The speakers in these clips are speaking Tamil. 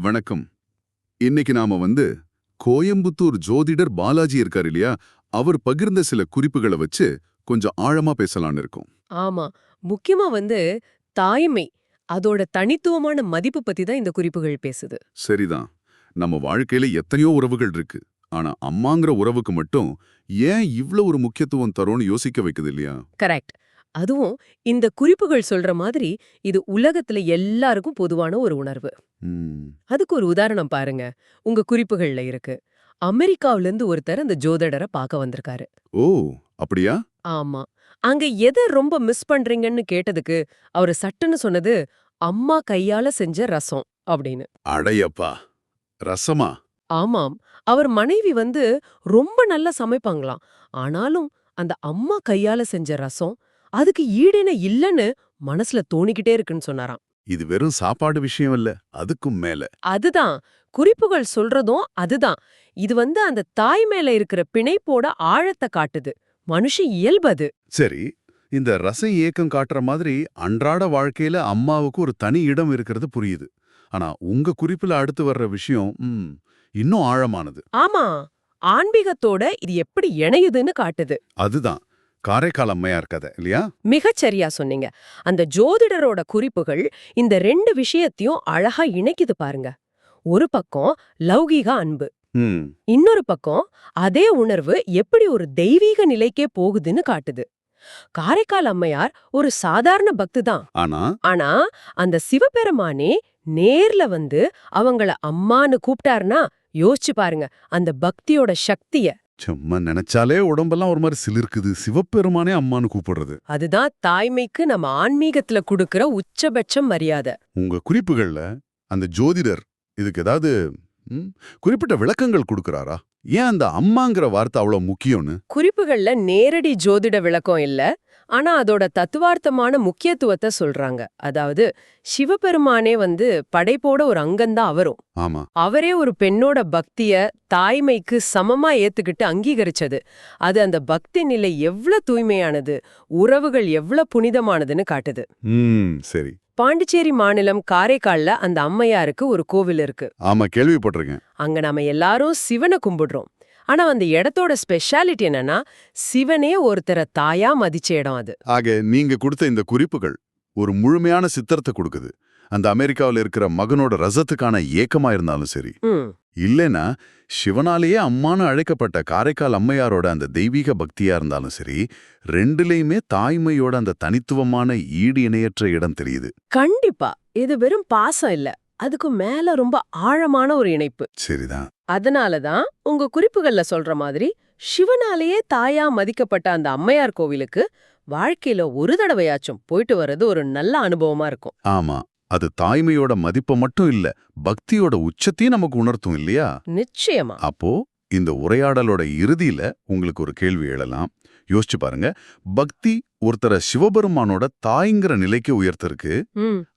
வணக்கம். இன்னைக்கு நாம வந்து கோயம்புத்தூர் ஜோதிடர் பாலாஜி இருக்கார் இல்லையா? அவர் பகிர்ந்த சில குறிப்புகளை வச்சு கொஞ்சம் ஆழமா பேசலாம்னு இருக்கோம். ஆமா. முக்கியமா வந்து தாய்மை அதோட தனித்துவமான மதிப்பு பத்தி தான் இந்த குறிப்புகள் பேசுது. சரிதான். நம்ம வாழ்க்கையில எத்தனையோ உறவுகள் இருக்கு. ஆனா அம்மாங்கிற உறவுக்கு மட்டும் ஏன் இவ்ளோ ஒரு முக்கியத்துவம் தரோன்னு யோசிக்க வைக்குது இல்லையா? கரெக்ட். அதுவும் இந்த குறிப்புகள் சொல்ற மாதிரி இது உலகத்துல எல்லாருக்கும் பொதுவான ஒரு உணர்வு. அதுக்கு ஒரு உதாரணம் பாருங்க. உங்க குறிப்புகள்ல இருக்கு. அமெரிக்காவுல இருந்து ஒருத்தர் அந்த ஜோதிடரை பார்க்க வந்திருக்காரு. ஓ! அப்படியா? ஆமா. அங்க எதை ரொம்ப மிஸ் பண்றீங்கன்னு கேட்டதுக்கு அவரு சட்டுன்னு சொன்னது அம்மா கையால செஞ்ச ரசம் அப்படின்னு. அடையப்பா! ரசமா? ஆமாம். அவர் மனைவி வந்து ரொம்ப நல்லா சமைப்பாங்களாம். ஆனாலும் அந்த அம்மா கையால செஞ்ச ரசம் அதுக்கு ஈடென இல்லைன்னு மனசுல தோணிக்கிட்டே இருக்குன்னு சொன்னாராம். இது வெறும் சாப்பாடு விஷயம் இல்ல அதுக்கும் மேல. அதுதான். குறிப்புகள் சொல்றதும் அதுதான். இது வந்து அந்த தாய் மேல இருக்கிற பிணைப்போட ஆழத்தை காட்டுது. மனுஷ இயல்பது சரி இந்த ரசம் ஏக்கம் காட்டுற மாதிரி அன்றாட வாழ்க்கையில அம்மாவுக்கு ஒரு தனி இடம் இருக்கிறது புரியுது. ஆனா உங்க குறிப்புல அடுத்து வர்ற விஷயம் இன்னும் ஆழமானது. ஆமா. ஆன்மீகத்தோட இது எப்படி இணையுதுன்னு காட்டுது. அதுதான். காரைக்கால் அம்மையார் கதை இல்லையா? மிகச்சரியா சொன்னீங்க. அந்த ஜோதிடரோட குறிப்புகள் இந்த ரெண்டு விஷயத்தையும் அழகா இணைக்குது பாருங்க. ஒரு பக்கம் லௌகீக அன்பு இன்னொரு பக்கம் அதே உணர்வு எப்படி ஒரு தெய்வீக நிலைக்கே போகுதுன்னு காட்டுது. காரைக்கால் அம்மையார் ஒரு சாதாரண பக்தி தான். ஆனா? ஆனா அந்த சிவபெருமானே நேர்ல வந்து அவங்கள அம்மான்னு கூப்பிட்டாருன்னா யோசிச்சு பாருங்க அந்த பக்தியோட சக்திய சும்மா நினைச்சாலே உடம்பெல்லாம் ஒரு மாதிரி சிலிர்க்குது. சிவபெருமானே அம்மான்னு கூப்பிடுறது. அதுதான் தாய்மைக்கு நம்ம ஆன்மீகத்துல கொடுக்கிற உச்சபட்சம் மரியாதை. உங்க குறிப்புகள்ல அந்த ஜோதிடர் இதுக்கு ஏதாவது குறிப்பிட்ட விளக்கங்கள் கொடுக்கறாரா? ஏன் அந்த அம்மாங்கிற வார்த்தை அவ்வளவு முக்கியம்னு? குறிப்புகள்ல நேரடி ஜோதிட விளக்கம் இல்ல. ஆனா அதோட தத்துவார்த்தமான முக்கியத்துவத்தை சொல்றாங்க. அதாவது சிவபெருமானே வந்து படைப்போட ஒரு அங்கம்தான் அவரும். ஆமா. அவரே ஒரு பெண்ணோட பக்திய தாய்மைக்கு சமமா ஏத்துக்கிட்டு அங்கீகரிச்சது. அது அந்த பக்தி நிலை எவ்வளவு தூய்மையானது உறவுகள் எவ்வளவு புனிதமானதுன்னு காட்டுது. சரி. பாண்டிச்சேரி மாநிலம் காரைக்கால்ல அந்த அம்மையாருக்கு ஒரு கோவில் இருக்கு. ஆமா கேள்விப்பட்டிருக்கேன். அங்க நாம எல்லாரும் சிவனை கும்பிடுறோம். ஆனா அந்த இடத்தோட ஸ்பெஷாலிட்டி என்னன்னா சிவனே ஒருத்தரை தாயா மதிச்ச இடம் அது. ஆக நீங்க கொடுத்த இந்த குறிப்புகள் ஒரு முழுமையான சித்திரத்தை கொடுக்குது. அந்த அமெரிக்காவுல இருக்கிற மகனோட ரசத்துக்கான ஏக்கமா இருந்தாலும் சரி. இல்லைன்னா சிவனாலேயே அம்மானு அழைக்கப்பட்ட காரைக்கால் அம்மையாரோட அந்த தெய்வீக பக்தியா இருந்தாலும் சரி ரெண்டுலயுமே தாய்மையோட அந்த தனித்துவமான ஈடு இணையற்ற இடம் தெரியுது. கண்டிப்பா. இது வெறும் பாசம் இல்ல. அதுக்கு மேல ரொம்ப ஆழமான ஒரு இணைப்பு. சரிதான். அதனாலதான் உங்க குறிப்புகள்ல சொல்ற மாதிரி சிவனாலேயே தாயா மதிக்கப்பட்ட அந்த அம்மையார் கோவிலுக்கு வாழ்க்கையில ஒரு தடவையாச்சும் போயிட்டு வர்றது ஒரு நல்ல அனுபவமா இருக்கும். ஆமா. அது தாய்மையோட மதிப்பை மட்டும் இல்ல பக்தியோட உச்சத்தையும் நமக்கு உணர்த்தும் இல்லையா? நிச்சயமா. அப்போ இந்த உரையாடலோட இறுதியில உங்களுக்கு ஒரு கேள்வி எழலாம். யோசிச்சு பாருங்க. பக்தி ஒருத்தரை சிவபெருமானோட தாய்ங்கிற நிலைக்கு உயர்த்திருக்கு.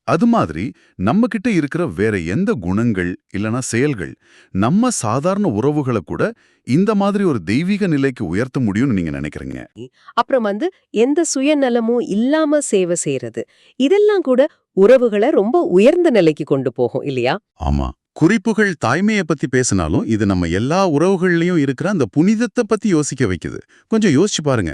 அது மாதிரி நம்ம கிட்ட இருக்கிற வேற எந்த குணங்கள் இல்லனா செயல்கள் நம்ம சாதாரண உறவுகளை கூட இந்த மாதிரி ஒரு தெய்வீக நிலைக்கு உயர்த்த முடியும்னு நீங்க நினைக்கிறீங்க? அப்புறம் வந்து எந்த சுயநலமும் இல்லாம சேவை செய்யறது. இதெல்லாம் கூட உறவுகளை ரொம்ப உயர்ந்த நிலைக்கு கொண்டு போகும் இல்லையா? ஆமா. குறிப்புகள் தாய்மையை பத்தி பேசினாலும் இது நம்ம எல்லா உறவுகள்லயும் இருக்கிற அந்த புனிதத்தை பத்தி யோசிக்க வைக்குது. கொஞ்சம் யோசிச்சு பாருங்க.